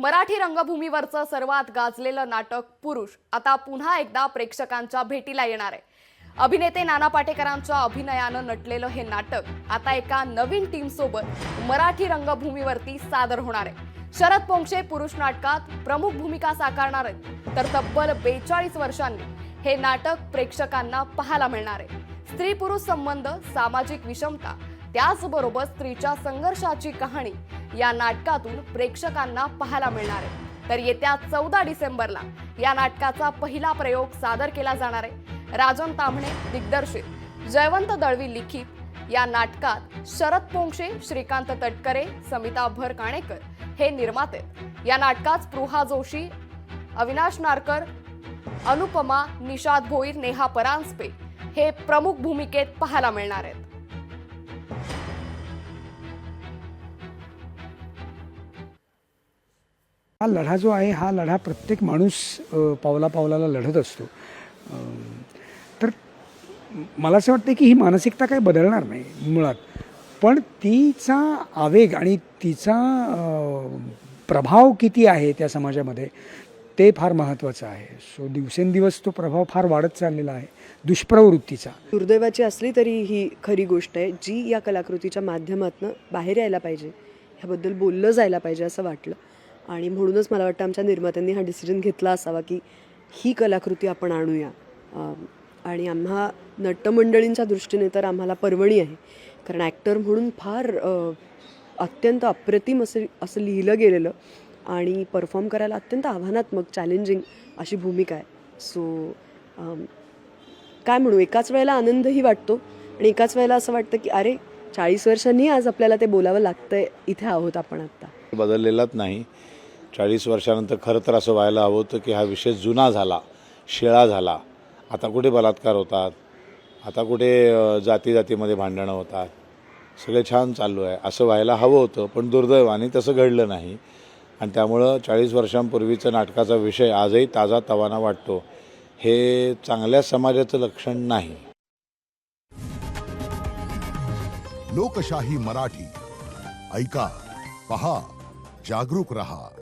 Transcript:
मराठी रंगभूमीवरचं सर्वात गाजलेलं नाटक पुरुष. आता पुन्हा एकदा प्रेक्षकांच्या भेटीला येणार आहे. अभिनेते नाना पाटेकरांच्या अभिनयानं नटलेलं हे नाटक आता एका नवीन टीमसोबत मराठी रंगभूमीवरती सादर होणार आहे. शरद पोंक्षे पुरुष नाटकात प्रमुख भूमिका साकारणार आहेत. तर तब्बल बेचाळीस वर्षांनी हे नाटक प्रेक्षकांना पाहायला मिळणार आहे. स्त्री पुरुष संबंध सामाजिक विषमता त्याचबरोबर स्त्रीच्या संघर्षाची कहाणी या नाटकातून प्रेक्षकांना पाहायला मिळणार आहे. तर येत्या चौदा डिसेंबरला या नाटकाचा पहिला प्रयोग सादर केला जाणार आहे. राजन तांबणे दिग्दर्शित जयवंत दळवी लिखित. या नाटकात शरद पोंक्षे श्रीकांत तटकरे समिता भर काणेकर हे निर्माते या नाटकात स्पृहा जोशी अविनाश नारकर अनुपमा निषाद भोईर नेहा परांजपे हे प्रमुख भूमिकेत पाहायला मिळणार आहेत. हा लढा जो आहे हा लढा प्रत्येक माणूस पावला पावलाला लढत असतो. तर मला असं वाटतं की ही मानसिकता काही बदलणार नाही मुळात. पण तिचा आवेग आणि तिचा प्रभाव किती आहे त्या समाजामध्ये ते फार महत्त्वाचं आहे. सो दिवसेंदिवस तो प्रभाव फार वाढत चाललेला आहे दुष्प्रवृत्तीचा. दुर्दैवाची असली तरी ही खरी गोष्ट आहे जी या कलाकृतीच्या माध्यमातून बाहेर यायला पाहिजे. ह्याबद्दल बोललं जायला पाहिजे असं वाटलं. आणि म्हणूनच मला वाटतं आमच्या निर्मात्यांनी हा डिसिजन घेतला असावा की ही कलाकृती आपण आणूया. आणि आम्हा नटमंडळींच्या दृष्टीने तर आम्हाला पर्वणी आहे. कारण ॲक्टर म्हणून फार अत्यंत अप्रतिम असं असं लिहिलं गेलेलं आणि परफॉर्म करायला अत्यंत आव्हानात्मक चॅलेंजिंग अशी भूमिका आहे. सो काय म्हणू एकाच वेळेला आनंदही वाटतो आणि एकाच वेळेला असं वाटतं की अरे चाळीस वर्षांनी आज आपल्याला ते बोलावं लागतंय इथे आहोत आपण आत्ता बदललेलाच नाही. चाळीस वर्षानंतर खरं तर असं व्हायला हवं होतं की हा विषय जुना झाला शिळा झाला. आता कुठे बलात्कार होतात? आता कुठे जाती जातीमध्ये भांडणं होतात? सगळे छान चालू आहे. असं व्हायला हवं होतं पण दुर्दैवाने तसं घडलं नाही. आणि त्यामुळं चाळीस वर्षांपूर्वीचा नाटकाचा विषय आजही ताजा तवाना वाटतो. हे चांगल्या समाजाचं लक्षण नाही. लोकशाही मराठी. ऐका पहा जागरूक रहा.